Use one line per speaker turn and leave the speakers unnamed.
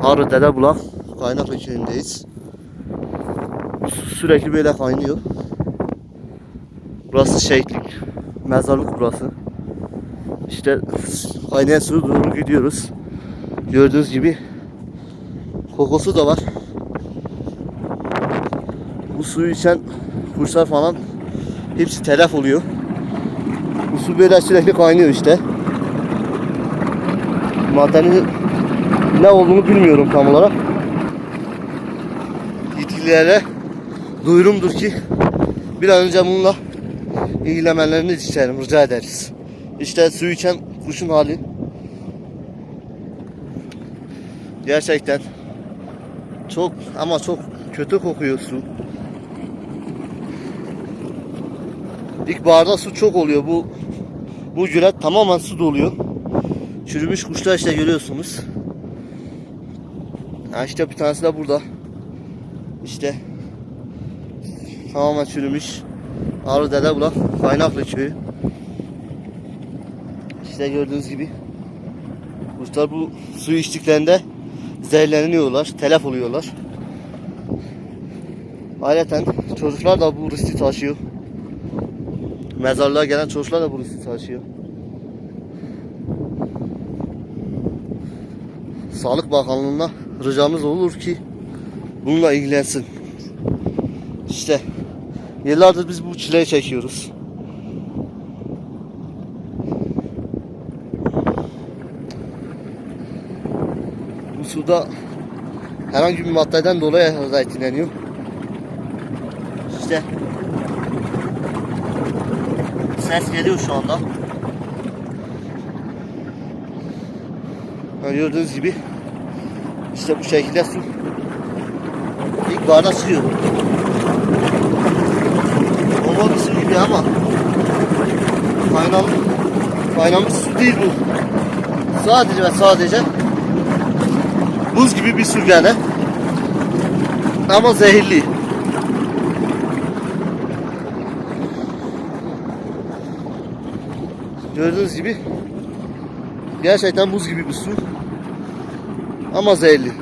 Ağrı Dedebulak Kaynaklı köyündeyiz. Su sürekli böyle kaynıyor. Burası şehitlik, mezarlık burası. İşte kaynayan suya doğru gidiyoruz. Gördüğünüz gibi kokusu da var. Bu suyu içen kuşlar falan hepsi telef oluyor. Bu su böyle sürekli kaynıyor işte. Maddenin ne olduğunu bilmiyorum tam olarak. Yetkililere duyurumdur ki bir an önce bununla ilgilenmelerini isterim, rica ederiz. İşte su içen kuşun hali. Gerçekten çok ama çok kötü kokuyor su. İlkbaharda su çok oluyor. Bu bu gölet tamamen su doluyor. Çürümüş kuşlar işte görüyorsunuz. Ha işte bir tanesi de burada. İşte tamamen çürümüş. Ağrı Dedebulak Kaynaklı köyü. İşte gördüğünüz gibi kuşlar bu suyu içtiklerinde zehirleniyorlar, telef oluyorlar. Ayrıca çocuklar da bu riski taşıyor. Mezarlığa gelen çocuklar da bu riski taşıyor. Sağlık Bakanlığı'na ricamız olur ki bununla ilgilensin. İşte yıllardır biz bu çileyi çekiyoruz. Bu suda herhangi bir maddeden dolayı etkileniyor. İşte ses geliyor şu anda. Yani gördüğünüz gibi işte bu şekilde su ilkbaharda çıkıyor. Normal bir su gibi ama kaynamış, kaynamış su değil bu. Sadece ve sadece buz gibi bir su gene. Ama zehirli. Gördüğünüz gibi gerçekten buz gibi bir su. Ama zehirli.